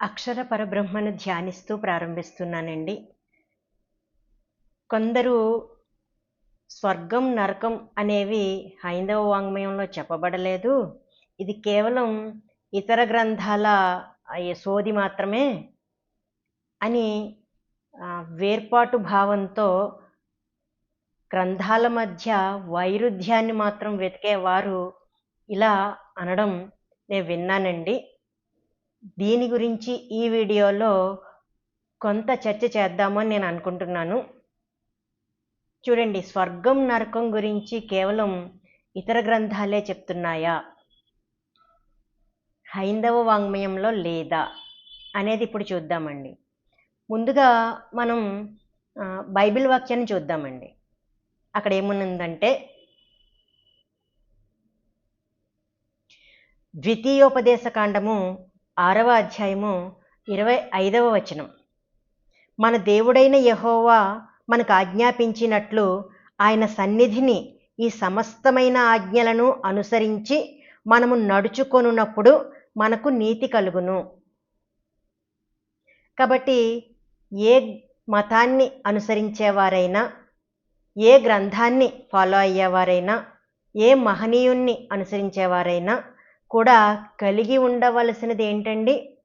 అక్షర పరబ్రహ్మను ధ్యానిస్తూ ప్రారంభిస్తున్నానండి. కొందరు స్వర్గం నరకం అనేవి హైందవ వాంగ్మయంలో చెప్పబడలేదు. ఇది కేవలం ఇతర గ్రంథాల సోది మాత్రమే అని వేర్పాటు భావంతో గ్రంథాల మధ్య వైరుధ్యాన్ని మాత్రం వెతికేవారు ఇలా అనడం నేను విన్నానండి. దీని గురించి ఈ వీడియోలో కొంత చర్చ చేద్దామని నేను అనుకుంటున్నాను. చూడండి స్వర్గం నరకం గురించి కేవలం ఇతర గ్రంథాలే చెప్తున్నాయా? హైందవ వాంగ్మయంలో లేదా అనేది ఇప్పుడు చూద్దామండి. ముందుగా మనం బైబిల్ వాక్యాన్ని చూద్దామండి. అక్కడ ఏముందంటే ద్వితీయోపదేశకాండము ఆరవ అధ్యాయము ఇరవై ఐదవ వచనం. మన దేవుడైన యహోవా మనకు ఆజ్ఞాపించినట్లు ఆయన సన్నిధిని ఈ సమస్తమైన ఆజ్ఞలను అనుసరించి మనము నడుచుకొనున్నప్పుడు మనకు నీతి కలుగును. కాబట్టి ఏ మతాన్ని అనుసరించేవారైనా ఏ గ్రంథాన్ని ఫాలో అయ్యేవారైనా ఏ మహనీయుణ్ణి అనుసరించేవారైనా కూడా కలిగి ఉండవలసినది ఏంటండి?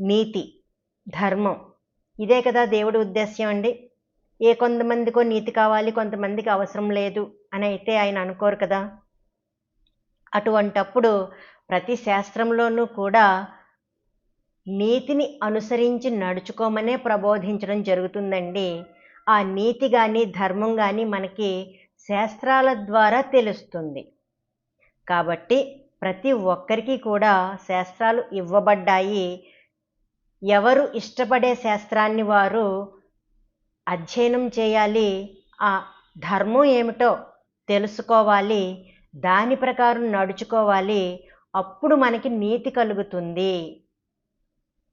నీతి ధర్మం. ఇదే కదా దేవుడి ఉద్దేశ్యం అండి. ఏ కొంతమందికో నీతి కావాలి కొంతమందికి అవసరం లేదు అని అయితే ఆయన అనుకోరు కదా. అటువంటప్పుడు ప్రతి శాస్త్రంలోనూ కూడా నీతిని అనుసరించి నడుచుకోమనే ప్రబోధించడం జరుగుతుందండి. ఆ నీతి కానీ ధర్మం కానీ మనకి శాస్త్రాల ద్వారా తెలుస్తుంది. కాబట్టి ప్రతి ఒక్కరికి కూడా శాస్త్రాలు ఇవ్వబడ్డాయి. ఎవరు ఇష్టపడే శాస్త్రాన్ని వారు అధ్యయనం చేయాలి ఆ ధర్మం ఏమిటో తెలుసుకోవాలి దాని ప్రకారం నడుచుకోవాలి అప్పుడు మనకి నీతి కలుగుతుంది.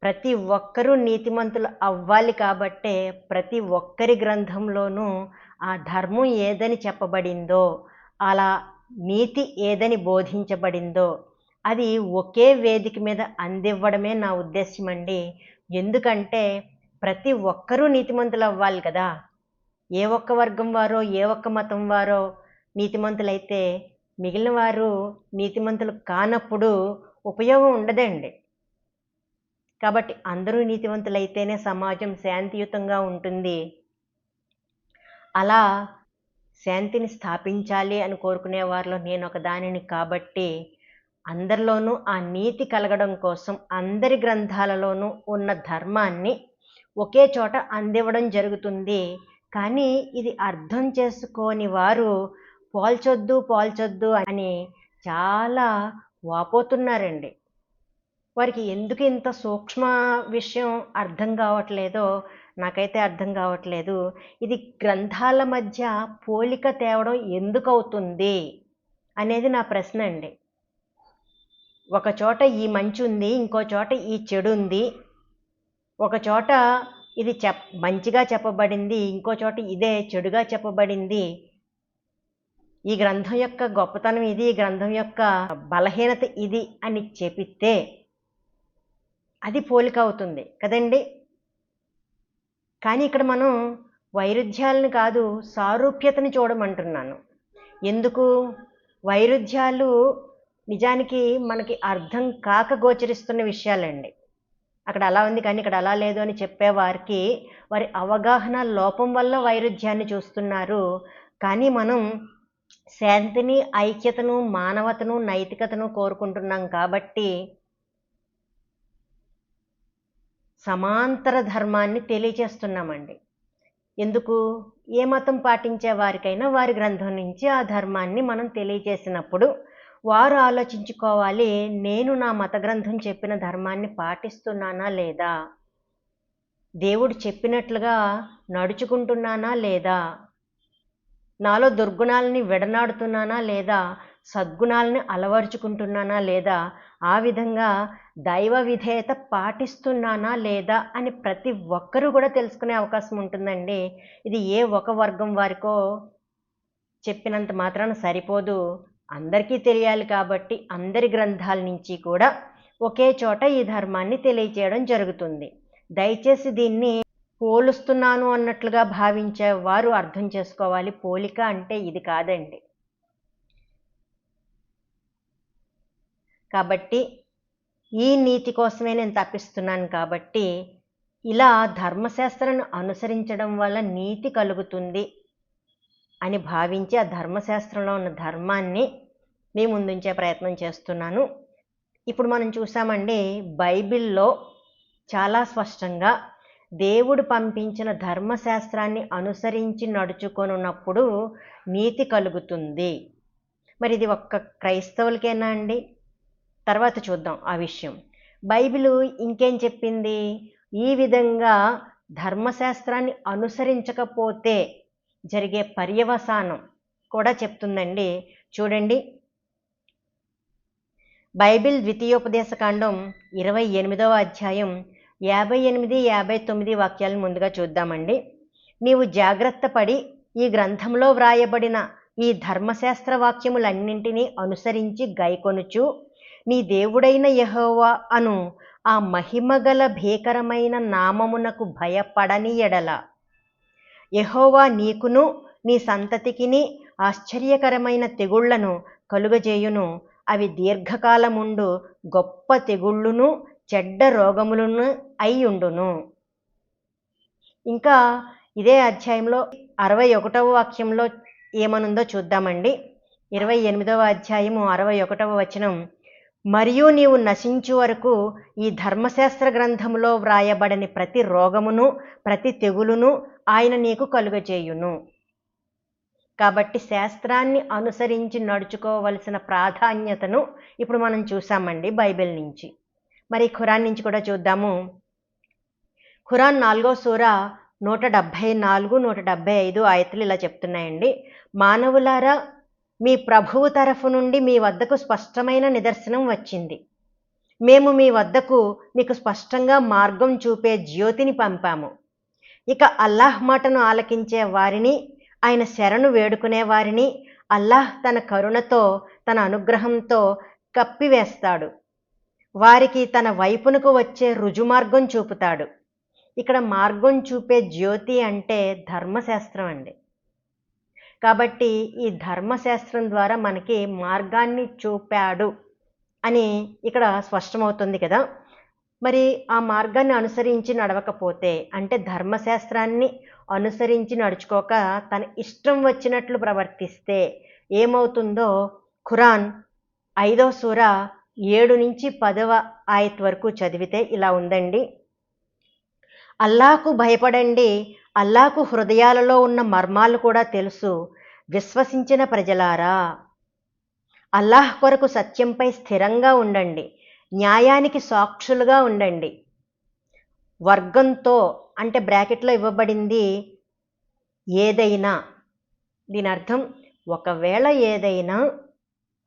ప్రతి ఒక్కరూ నీతిమంతులు అవ్వాలి కాబట్టే ప్రతి ఒక్కరి గ్రంథంలోనూ ఆ ధర్మం ఏదని చెప్పబడిందో అలా నీతి ఏదని బోధించబడిందో అది ఒకే వేదిక మీద అందివ్వడమే నా ఉద్దేశం అండి ఎందుకంటే ప్రతి ఒక్కరూ నీతిమంతులు అవ్వాలి కదా. ఏ ఒక్క వర్గం వారో ఏ ఒక్క మతం వారో నీతిమంతులైతే మిగిలిన వారు నీతిమంతులు కానప్పుడు ఉపయోగం ఉండదండి. కాబట్టి అందరూ నీతివంతులైతేనే సమాజం శాంతియుతంగా ఉంటుంది. అలా శాంతిని స్థాపించాలి అని కోరుకునే వారిలో నేను ఒక దానిని కాబట్టి అందరిలోనూ ఆ నీతి కలగడం కోసం అందరి గ్రంథాలలోనూ ఉన్న ధర్మాన్ని ఒకే చోట అందివ్వడం జరుగుతుంది. కానీ ఇది అర్థం చేసుకోని వారు పోల్చొద్దు పోల్చొద్దు అని చాలా వాపోతున్నారండి. వారికి ఎందుకు ఇంత సూక్ష్మ విషయం అర్థం కావట్లేదో నాకైతే అర్థం కావట్లేదు. ఇది గ్రంథాల మధ్య పోలిక తేవడం ఎందుకు అవుతుంది అనేది నా ప్రశ్న అండి. ఒక చోట ఈ మంచి ఉంది ఇంకో చోట ఈ చెడు ఉంది. ఒక చోట ఇది చెప్ మంచిగా చెప్పబడింది ఇంకో చోట ఇదే చెడుగా చెప్పబడింది. ఈ గ్రంథం యొక్క గొప్పతనం ఇది ఈ గ్రంథం యొక్క బలహీనత ఇది అని చెప్పితే అది పోలిక అవుతుంది కదండి? కానీ ఇక్కడ మనం వైరుధ్యాలను కాదు సారూప్యతని చూడమంటున్నాను. ఎందుకు? వైరుధ్యాలు నిజానికి మనకి అర్థం కాక గోచరిస్తున్న విషయాలండి. అక్కడ అలా ఉంది కానీ ఇక్కడ అలా లేదు అని చెప్పేవారికి వారి అవగాహన లోపం వల్ల వైరుధ్యాన్ని చూస్తున్నారు. కానీ మనం శాంతిని ఐక్యతను మానవతను నైతికతను కోరుకుంటున్నాం కాబట్టి సమాంతర ధర్మాన్ని తెలియచేస్తున్నామండి ఎందుకు? ఏ మతం పాటించే వారికైనా వారి గ్రంథం నుంచి ఆ ధర్మాన్ని మనం తెలియజేసినప్పుడు వారు ఆలోచించుకోవాలి నేను నా మత గ్రంథం చెప్పిన ధర్మాన్ని పాటిస్తున్నానా లేదా? దేవుడు చెప్పినట్లుగా నడుచుకుంటున్నానా లేదా? నాలో దుర్గుణాలని విడనాడుతున్నానా లేదా? సద్గుణాలని అలవరుచుకుంటున్నానా లేదా? ఆ విధంగా దైవ విధేయత పాటిస్తున్నానా లేదా అని ప్రతి ఒక్కరూ కూడా తెలుసుకునే అవకాశం ఉంటుందండి. ఇది ఏ ఒక వర్గం వారికో చెప్పినంత మాత్రాన సరిపోదు. అందరికీ తెలియాలి కాబట్టి అందరి గ్రంథాల నుంచి కూడా ఒకే చోట ఈ ధర్మాన్ని తెలియచేయడం జరుగుతుంది. దయచేసి దీన్ని పోలుస్తున్నాను అన్నట్లుగా భావించే వారు అర్థం చేసుకోవాలి. పోలిక అంటే ఇది కాదండి. కాబట్టి ఈ నీతి కోసమే నేను తప్పిస్తున్నాను కాబట్టి ఇలా ధర్మశాస్త్రాన్ని అనుసరించడం వల్ల నీతి కలుగుతుంది అని భావించి ఆ ధర్మశాస్త్రంలో ఉన్న ధర్మాన్ని మీ ముందుంచే ప్రయత్నం చేస్తున్నాను. ఇప్పుడు మనం చూసామండి బైబిల్లో చాలా స్పష్టంగా దేవుడు పంపించిన ధర్మశాస్త్రాన్ని అనుసరించి నడుచుకొనున్నప్పుడు నీతి కలుగుతుంది. మరి ఇది ఒక్క క్రైస్తవులకేనా అండి? తర్వాత చూద్దాం ఆ విషయం. బైబిల్ ఇంకేం చెప్పింది? ఈ విధంగా ధర్మశాస్త్రాన్ని అనుసరించకపోతే జరిగే పర్యవసానం కూడా చెప్తుందండి. చూడండి. బైబిల్ ద్వితీయోపదేశకాండం ఇరవై ఎనిమిదవ అధ్యాయం యాభై ఎనిమిది యాభై తొమ్మిది వాక్యాలను ముందుగా చూద్దామండి. నీవు జాగ్రత్త పడి ఈ గ్రంథంలో వ్రాయబడిన ఈ ధర్మశాస్త్ర వాక్యములన్నింటినీ అనుసరించి గైకొనుచు. నీ దేవుడైన యహోవా అను ఆ మహిమగల భీకరమైన నామమునకు భయపడని ఎడల. యహోవా నీకును నీ సంతతికిని ఆశ్చర్యకరమైన తెగుళ్ళను కలుగజేయును. అవి దీర్ఘకాలముండు గొప్ప తెగుళ్ళును చెడ్డ రోగములను అయ్యుండును. ఇంకా ఇదే అధ్యాయంలో అరవై ఒకటవ వాక్యంలో ఏమనుందో చూద్దామండి. ఇరవై ఎనిమిదవ అధ్యాయము అరవై ఒకటవ వచనం. మరియు నీవు నశించు వరకు ఈ ధర్మశాస్త్ర గ్రంథములో వ్రాయబడని ప్రతి రోగమును ప్రతి తెగులును ఆయన నీకు కలుగజేయును. కాబట్టి శాస్త్రాన్ని అనుసరించి నడుచుకోవలసిన ప్రాధాన్యతను ఇప్పుడు మనం చూసామండి బైబిల్ నుంచి. మరి ఖురాన్ నుంచి కూడా చూద్దాము. ఖురాన్ నాలుగో సూర నూట డెబ్భై నాలుగు నూట డెబ్భై ఐదు ఆయతలు ఇలా చెప్తున్నాయండి. మానవులారా మీ ప్రభువు తరఫు నుండి మీ వద్దకు స్పష్టమైన నిదర్శనం వచ్చింది. మేము మీ వద్దకు మీకు స్పష్టంగా మార్గం చూపే జ్యోతిని పంపాము. ఇక అల్లాహ్ మాటను ఆలకించే వారిని ఆయన శరణు వేడుకునే వారిని అల్లాహ్ తన కరుణతో తన అనుగ్రహంతో కప్పివేస్తాడు. వారికి తన వైపునకు వచ్చే రుజుమార్గం చూపుతాడు. ఇక్కడ మార్గం చూపే జ్యోతి అంటే ధర్మశాస్త్రం అండి. కాబట్టి ఈ ధర్మశాస్త్రం ద్వారా మనకి మార్గాన్ని చూపాడు అని ఇక్కడ స్పష్టమవుతుంది కదా. మరి ఆ మార్గాన్ని అనుసరించి నడవకపోతే అంటే ధర్మశాస్త్రాన్ని అనుసరించి నడుచుకోక తన ఇష్టం వచ్చినట్లు ప్రవర్తిస్తే ఏమవుతుందో ఖురాన్ ఐదవ సూర ఏడు నుంచి పదవ ఆయత్ వరకు చదివితే ఇలా ఉందండి. అల్లాకు భయపడండి అల్లాకు హృదయాలలో ఉన్న మర్మాలు కూడా తెలుసు. విశ్వసించిన ప్రజలారా అల్లాహ్ కొరకు సత్యంపై స్థిరంగా ఉండండి. న్యాయానికి సాక్షులుగా ఉండండి. వర్గంతో అంటే బ్రాకెట్లో ఇవ్వబడింది ఏదైనా. దీని అర్థం ఒకవేళ ఏదైనా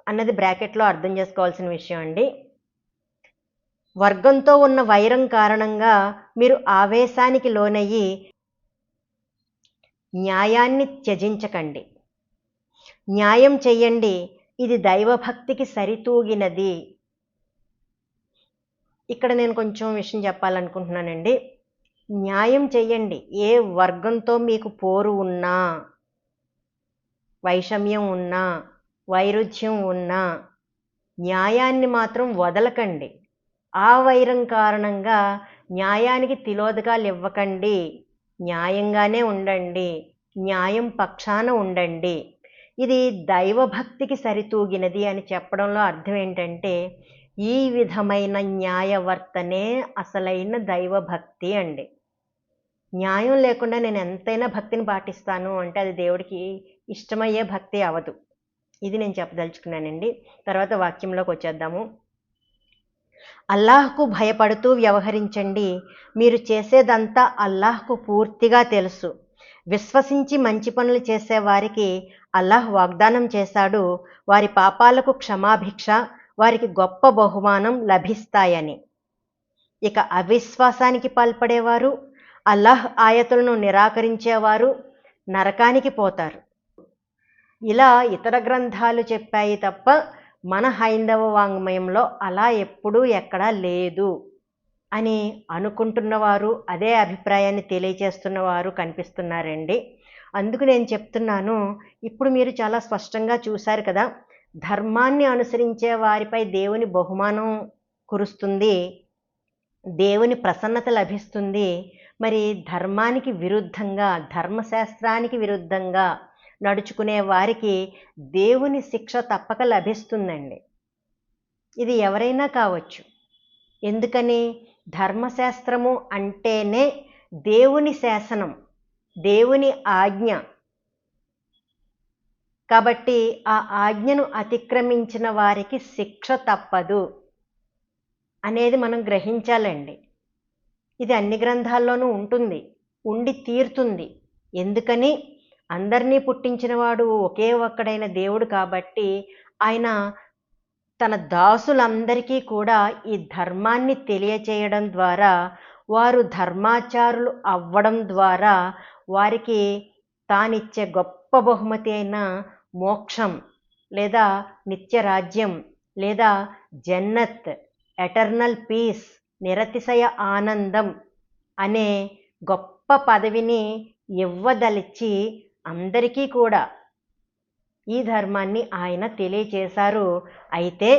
అన్నది బ్రాకెట్లో అర్థం చేసుకోవాల్సిన విషయం అండి. వర్గంతో ఉన్న వైరం కారణంగా మీరు ఆవేశానికి లోనయ్యి న్యాయాన్ని త్యజించకండి. న్యాయం చెయ్యండి. ఇది దైవభక్తికి సరితూగినది. ఇక్కడ నేను కొంచెం విషయం చెప్పాలనుకుంటున్నానండి. న్యాయం చెయ్యండి. ఏ వర్గంతో మీకు పోరు ఉన్నా వైషమ్యం ఉన్నా వైరుధ్యం ఉన్నా న్యాయాన్ని మాత్రం వదలకండి. ఆ వైరం కారణంగా న్యాయానికి తిలోదకాలు ఇవ్వకండి న్యాయంగానే ఉండండి న్యాయం పక్షాన ఉండండి. ఇది దైవభక్తికి సరితూగినది అని చెప్పడంలో అర్థం ఏంటంటే ఈ విధమైన న్యాయవర్తనే అసలైన దైవభక్తి అండి. న్యాయం లేకుండా నేను ఎంతైనా భక్తిని పాటిస్తాను అంటే అది దేవుడికి ఇష్టమయ్యే భక్తి అవదు. ఇది నేను చెప్పదలుచుకున్నానండి. తర్వాత వాక్యంలోకి వచ్చేద్దాము. అల్లాహ్కు భయపడుతూ వ్యవహరించండి. మీరు చేసేదంతా అల్లాహ్కు పూర్తిగా తెలుసు. విశ్వసించి మంచి పనులు చేసేవారికి అల్లాహ్ వాగ్దానం చేశాడు. వారి పాపాలకు క్షమాభిక్ష వారికి గొప్ప బహుమానం లభిస్తాయని. ఇక అవిశ్వాసానికి పాల్పడేవారు అల్లాహ్ ఆయతులను నిరాకరించేవారు నరకానికి పోతారు. ఇలా ఇతర గ్రంథాలు చెప్పాయి తప్ప మన హైందవ వాంగ్మయంలో అలా ఎప్పుడూ ఎక్కడా లేదు అని అనుకుంటున్నవారు అదే అభిప్రాయాన్ని తెలియజేస్తున్నవారు కనిపిస్తున్నారండి. అందుకు నేను చెప్తున్నాను ఇప్పుడు మీరు చాలా స్పష్టంగా చూశారు కదా ధర్మాన్ని అనుసరించే వారిపై దేవుని బహుమానం కురుస్తుంది దేవుని ప్రసన్నత లభిస్తుంది. మరి ధర్మానికి విరుద్ధంగా ధర్మశాస్త్రానికి విరుద్ధంగా నడుచుకునే వారికి దేవుని శిక్ష తప్పక లభిస్తుందండి. ఇది ఎవరైనా కావచ్చు. ఎందుకని? ధర్మశాస్త్రము అంటేనే దేవుని శాసనం దేవుని ఆజ్ఞ. కాబట్టి ఆ ఆజ్ఞను అతిక్రమించిన వారికి శిక్ష తప్పదు అనేది మనం గ్రహించాలండి. ఇది అన్ని గ్రంథాల్లోనూ ఉంటుంది. ఉండి తీరుతుంది. ఎందుకని? అందరినీ పుట్టించినవాడు ఒకే ఒక్కడైన దేవుడు కాబట్టి ఆయన తన దాసులందరికీ కూడా ఈ ధర్మాన్ని తెలియచేయడం ద్వారా వారు ధర్మాచారులు అవ్వడం ద్వారా వారికి తానిచ్చే గొప్ప బహుమతి అయిన మోక్షం లేదా నిత్య రాజ్యం లేదా జన్నత్ ఎటర్నల్ పీస్ నిరతిశయ ఆనందం అనే గొప్ప పదవిని ఇవ్వదలిచి అందరికీ కూడా ఈ ధర్మాన్ని ఆయన తెలియచేశారు. అయితే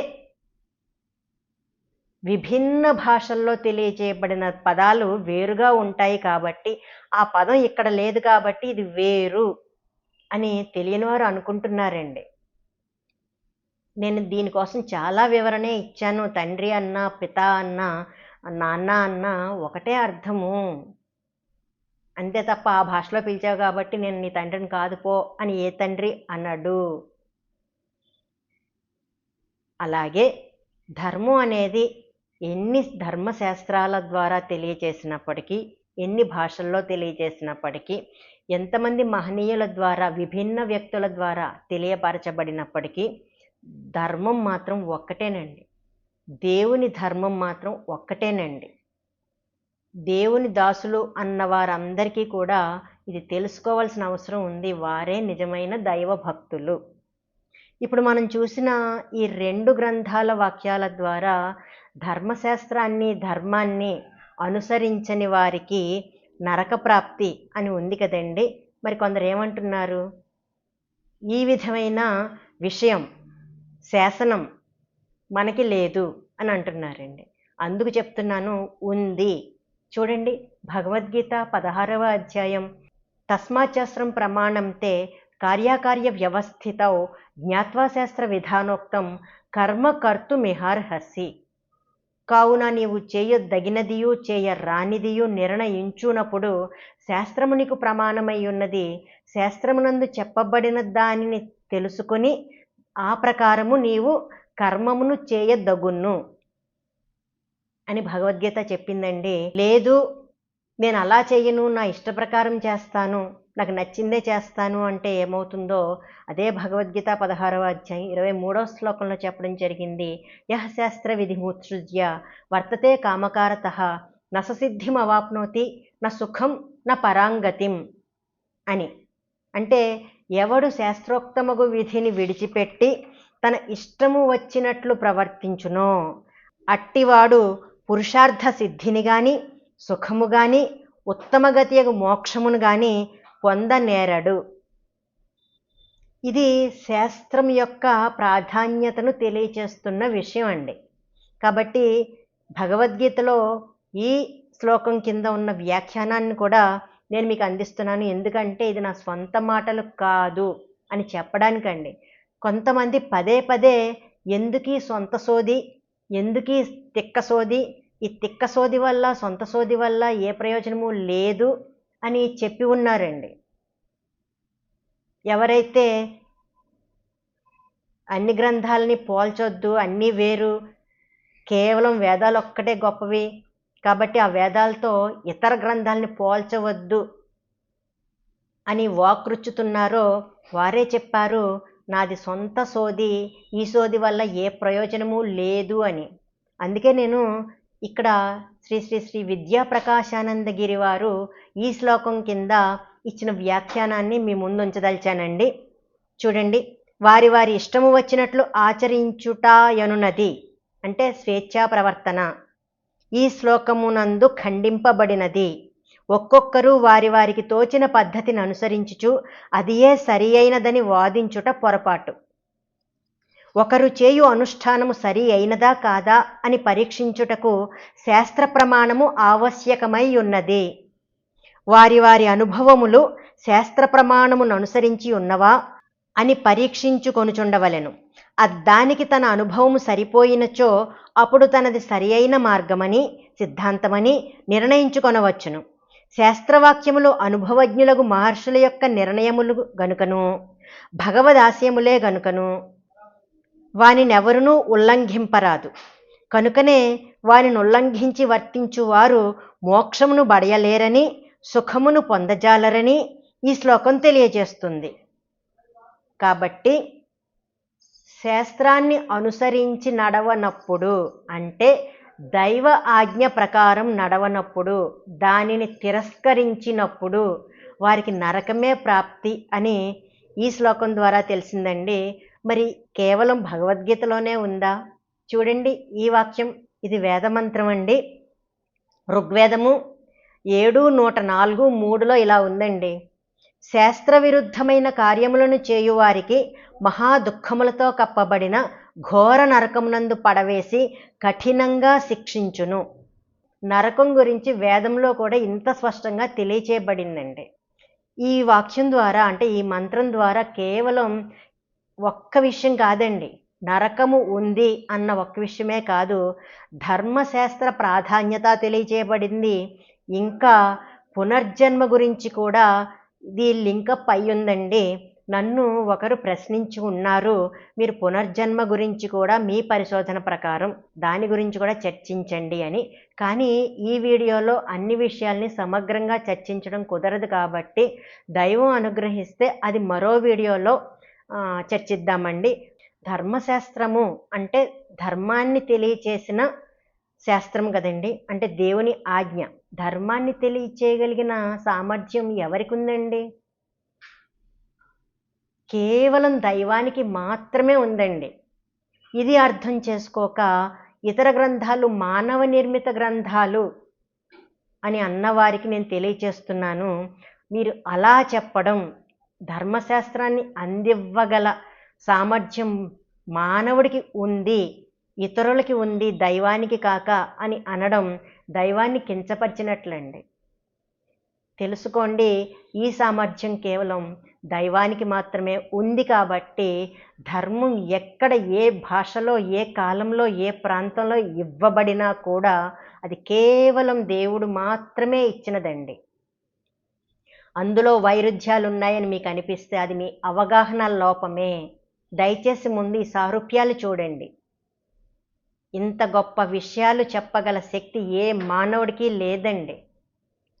విభిన్న భాషల్లో తెలియచేయబడిన పదాలు వేరుగా ఉంటాయి కాబట్టి ఆ పదం ఇక్కడ లేదు కాబట్టి ఇది వేరు అని తెలియని వారు అనుకుంటున్నారండి. నేను దీనికోసం చాలా వివరణ ఇచ్చాను. తండ్రి అన్న పిత అన్న నాన్న అన్న ఒకటే అర్థము. అంతే తప్ప ఆ భాషలో పిలిచావు కాబట్టి నేను నీ తండ్రిని కాదు పో అని ఏ తండ్రి అన్నాడు అలాగే ధర్మం అనేది ఎన్ని ధర్మశాస్త్రాల ద్వారా తెలియజేసినప్పటికీ ఎన్ని భాషల్లో తెలియజేసినప్పటికీ ఎంతమంది మహనీయుల ద్వారా విభిన్న వ్యక్తుల ద్వారా తెలియపరచబడినప్పటికీ ధర్మం మాత్రం ఒక్కటేనండి. దేవుని ధర్మం మాత్రం ఒక్కటేనండి. దేవుని దాసులు అన్న వారందరికీ కూడా ఇది తెలుసుకోవాల్సిన అవసరం ఉంది. వారే నిజమైన దైవ భక్తులు. ఇప్పుడు మనం చూసిన ఈ రెండు గ్రంథాల వాక్యాల ద్వారా ధర్మశాస్త్రాన్ని ధర్మాన్ని అనుసరించని వారికి నరక ప్రాప్తి అని ఉంది కదండి. మరి కొందరు ఏమంటున్నారు? ఈ విధమైన విషయం శాసనం మనకి లేదు అని అంటున్నారండి. అందుకు చెప్తున్నాను ఉంది. చూడండి భగవద్గీత పదహారవ అధ్యాయం. తస్మాచాస్త్రం ప్రమాణంతే కార్యకార్య వ్యవస్థితౌ జ్ఞాత్వాశాస్త్ర విధానోక్తం కర్మ కర్తుమిహార్హసి. కావున నీవు చేయదగినదియు చేయరానిదియు నిర్ణయించునప్పుడు శాస్త్రము నీకు ప్రమాణమై ఉన్నది శాస్త్రమునందు చెప్పబడిన దానిని తెలుసుకొని ఆ ప్రకారము నీవు కర్మమును చేయదగును అని భగవద్గీత చెప్పిందండి. లేదు నేను అలా చేయను నా ఇష్ట ప్రకారం చేస్తాను నాకు నచ్చిందే చేస్తాను అంటే ఏమవుతుందో అదే భగవద్గీత పదహారవ అధ్యాయం ఇరవై మూడవ శ్లోకంలో చెప్పడం జరిగింది. యహ శాస్త్ర విధిముత్సృజ్య వర్తతే కామకారత నససిద్ధిం అవాప్నోతి నా సుఖం నా పరాంగతిం అని. అంటే ఎవడు శాస్త్రోక్తమగు విధిని విడిచిపెట్టి తన ఇష్టము వచ్చినట్లు ప్రవర్తించునో అట్టివాడు పురుషార్థ సిద్ధిని గాని సుఖము గాని ఉత్తమగతి మోక్షమును గాని పొందనేరడు. ఇది శాస్త్రం యొక్క ప్రాధాన్యతను తెలియచేస్తున్న విషయం అండి కాబట్టి భగవద్గీతలో ఈ శ్లోకం కింద ఉన్న వ్యాఖ్యానాన్ని కూడా నేను మీకు అందిస్తున్నాను. ఎందుకంటే ఇది నా స్వంత మాటలు కాదు అని చెప్పడానికండి. కొంతమంది పదే పదే ఎందుకీ సొంత సోది ఎందుకీ తిక్క సోది? ఈ తిక్క సోది వల్ల సొంత సోది వల్ల ఏ ప్రయోజనము లేదు అని చెప్పి ఉన్నారండి. ఎవరైతే అన్ని గ్రంథాలని పోల్చొద్దు అన్నీ వేరు కేవలం వేదాలు ఒక్కటే గొప్పవి కాబట్టి ఆ వేదాలతో ఇతర గ్రంథాలని పోల్చవద్దు అని వాకృచ్చుతున్నారో వారే చెప్పారు. నాది సొంత సోది ఈ సోది వల్ల ఏ ప్రయోజనము లేదు అని. అందుకే నేను ఇక్కడ శ్రీ శ్రీ శ్రీ విద్యా ప్రకాశానందగిరి వారు ఈ శ్లోకం కింద ఇచ్చిన వ్యాఖ్యానాన్ని మీ ముందు ఉంచదలిచానండి చూడండి వారి వారి ఇష్టము వచ్చినట్లు ఆచరించుటాయనున్నది అంటే స్వేచ్ఛా ప్రవర్తన. ఈ శ్లోకమునందు ఖండింపబడినది. ఒక్కొక్కరు వారి వారికి తోచిన పద్ధతిని అనుసరించుచు అదియే సరి అయినదని వాదించుట పొరపాటు. ఒకరు చేయు అనుష్ఠానము సరి అయినదా కాదా అని పరీక్షించుటకు శాస్త్ర ప్రమాణము ఆవశ్యకమై ఉన్నది. వారి వారి అనుభవములు శాస్త్ర ప్రమాణమును అనుసరించి ఉన్నవా అని పరీక్షించుకొనుచుండవలెను. అద్దానికి తన అనుభవము సరిపోయినచో అప్పుడు తనది సరి అయిన మార్గమని సిద్ధాంతమని నిర్ణయించుకొనవచ్చును. శాస్త్రవాక్యములు అనుభవజ్ఞులకు మహర్షుల యొక్క నిర్ణయములు గనుకను భగవదాశయములే గనుకను. వానినెవరునూ ఉల్లంఘింపరాదు. కనుకనే వానిని ఉల్లంఘించి వర్తించువారు మోక్షమును బడయలేరని సుఖమును పొందజాలరని ఈ శ్లోకం తెలియజేస్తుంది. కాబట్టి శాస్త్రాన్ని అనుసరించి నడవనప్పుడు అంటే దైవ ఆజ్ఞ ప్రకారం నడవనప్పుడు దానిని తిరస్కరించినప్పుడు వారికి నరకమే ప్రాప్తి అని ఈ శ్లోకం ద్వారా తెలిసిందండి. మరి కేవలం భగవద్గీతలోనే ఉందా? చూడండి ఈ వాక్యం. ఇది వేదమంత్రం అండి ఋగ్వేదము ఏడు నూట నాలుగు మూడులో ఇలా ఉందండి. శాస్త్ర విరుద్ధమైన కార్యములను చేయువారికి మహా దుఃఖములతో కప్పబడిన ఘోర నరకమునందు పడవేసి కఠినంగా శిక్షించును. నరకం గురించి వేదంలో కూడా ఇంత స్పష్టంగా తెలియచేయబడిందండి. ఈ వాక్యం ద్వారా అంటే ఈ మంత్రం ద్వారా కేవలం ఒక్క విషయం కాదండి. నరకము ఉంది అన్న ఒక్క విషయమే కాదు ధర్మశాస్త్ర ప్రాధాన్యత తెలియచేయబడింది. ఇంకా పునర్జన్మ గురించి కూడా ఇది లింకప్ అయి నన్ను ఒకరు ప్రశ్నించి ఉన్నారు. మీరు పునర్జన్మ గురించి కూడా మీ పరిశోధన ప్రకారం దాని గురించి కూడా చర్చించండి అని. కానీ ఈ వీడియోలో అన్ని విషయాల్ని సమగ్రంగా చర్చించడం కుదరదు కాబట్టి దైవం అనుగ్రహిస్తే అది మరో వీడియోలో చర్చిద్దామండి. ధర్మశాస్త్రము అంటే ధర్మాన్ని తెలియచేసిన శాస్త్రం కదండి. అంటే దేవుని ఆజ్ఞ. ధర్మాన్ని తెలియచేయగలిగిన సామర్థ్యం ఎవరికి ఉందండి? కేవలం దైవానికి మాత్రమే ఉందండి. ఇది అర్థం చేసుకోక ఇతర గ్రంథాలు మానవ నిర్మిత గ్రంథాలు అని అన్నవారికి నేను తెలియచేస్తున్నాను. మీరు అలా చెప్పడం ధర్మశాస్త్రాన్ని అందివ్వగల సామర్థ్యం మానవుడికి ఉంది ఇతరులకి ఉంది దైవానికి కాక అని అనడం దైవాన్ని కించపరిచినట్లండి. తెలుసుకోండి ఈ సామర్థ్యం కేవలం దైవానికి మాత్రమే ఉంది కాబట్టి ధర్మం ఎక్కడ ఏ భాషలో ఏ కాలంలో ఏ ప్రాంతంలో ఇవ్వబడినా కూడా అది కేవలం దేవుడు మాత్రమే ఇచ్చినదండి. అందులో వైరుధ్యాలు ఉన్నాయని మీకు అనిపిస్తే అది మీ అవగాహన లోపమే. దయచేసి ముందు ఈ సారూప్యాలు చూడండి. ఇంత గొప్ప విషయాలు చెప్పగల శక్తి ఏ మానవుడికి లేదండి.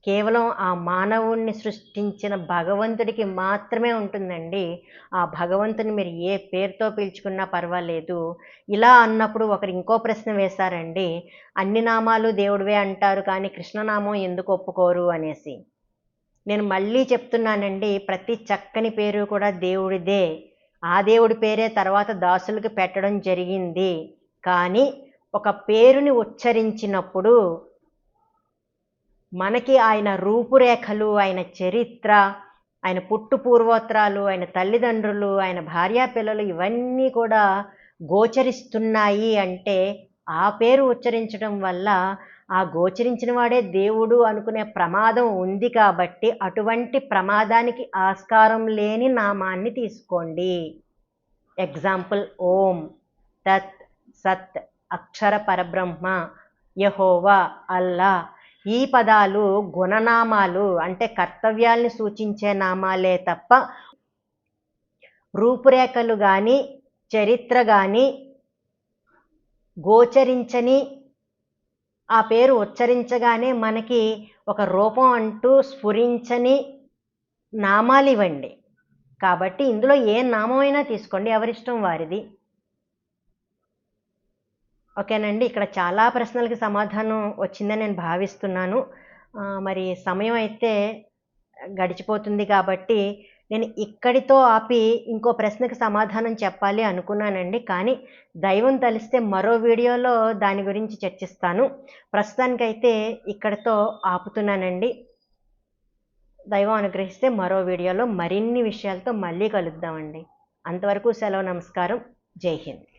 కేవలం ఆ మానవుణ్ణి సృష్టించిన భగవంతుడికి మాత్రమే ఉంటుందండి. ఆ భగవంతుని మీరు ఏ పేరుతో పిలుచుకున్నా పర్వాలేదు. ఇలా అన్నప్పుడు ఒకరు ఇంకో ప్రశ్న వేశారండి. అన్ని నామాలు దేవుడివే అంటారు కానీ కృష్ణనామం ఎందుకు ఒప్పుకోరు? అనేసి. నేను మళ్ళీ చెప్తున్నానండి ప్రతి చక్కని పేరు కూడా దేవుడిదే. ఆ దేవుడి పేరే తర్వాత దాసులకు పెట్టడం జరిగింది. కానీ ఒక పేరుని ఉచ్చరించినప్పుడు మనకి ఆయన రూపురేఖలు ఆయన చరిత్ర ఆయన పుట్టు పూర్వోత్తరాలు ఆయన తల్లిదండ్రులు ఆయన భార్యా పిల్లలు ఇవన్నీ కూడా గోచరిస్తున్నాయి అంటే ఆ పేరు ఉచ్చరించడం వల్ల ఆ గోచరించిన వాడే దేవుడు అనుకునే ప్రమాదం ఉంది కాబట్టి అటువంటి ప్రమాదానికి ఆస్కారం లేని నామాన్ని తీసుకోండి. ఎగ్జాంపుల్ ఓం తత్ సత్ అక్షర పరబ్రహ్మ యహోవా అల్లా ఈ పదాలు గుణనామాలు అంటే కర్తవ్యాల్ని సూచించే నామాలే తప్ప రూపురేఖలు కానీ చరిత్ర కానీ గోచరించని ఆ పేరు ఉచ్చరించగానే మనకి ఒక రూపం అంటూ స్ఫురించని నామాలు ఇవ్వండి కాబట్టి ఇందులో ఏ నామం అయినా తీసుకోండి ఎవరిష్టం వారిది. ఓకేనండి. ఇక్కడ చాలా ప్రశ్నలకి సమాధానం వచ్చిందని నేను భావిస్తున్నాను. మరి సమయం అయితే గడిచిపోతుంది కాబట్టి నేను ఇక్కడితో ఆపి ఇంకో ప్రశ్నకు సమాధానం చెప్పాలి అనుకున్నానండి. కానీ దైవం తలిస్తే మరో వీడియోలో దాని గురించి చర్చిస్తాను. ప్రస్తుతానికైతే ఇక్కడితో ఆపుతున్నానండి. దైవం అనుగ్రహిస్తే మరో వీడియోలో మరిన్ని విషయాలతో మళ్ళీ కలుద్దామండి. అంతవరకు సెలవు నమస్కారం. జై హింద్.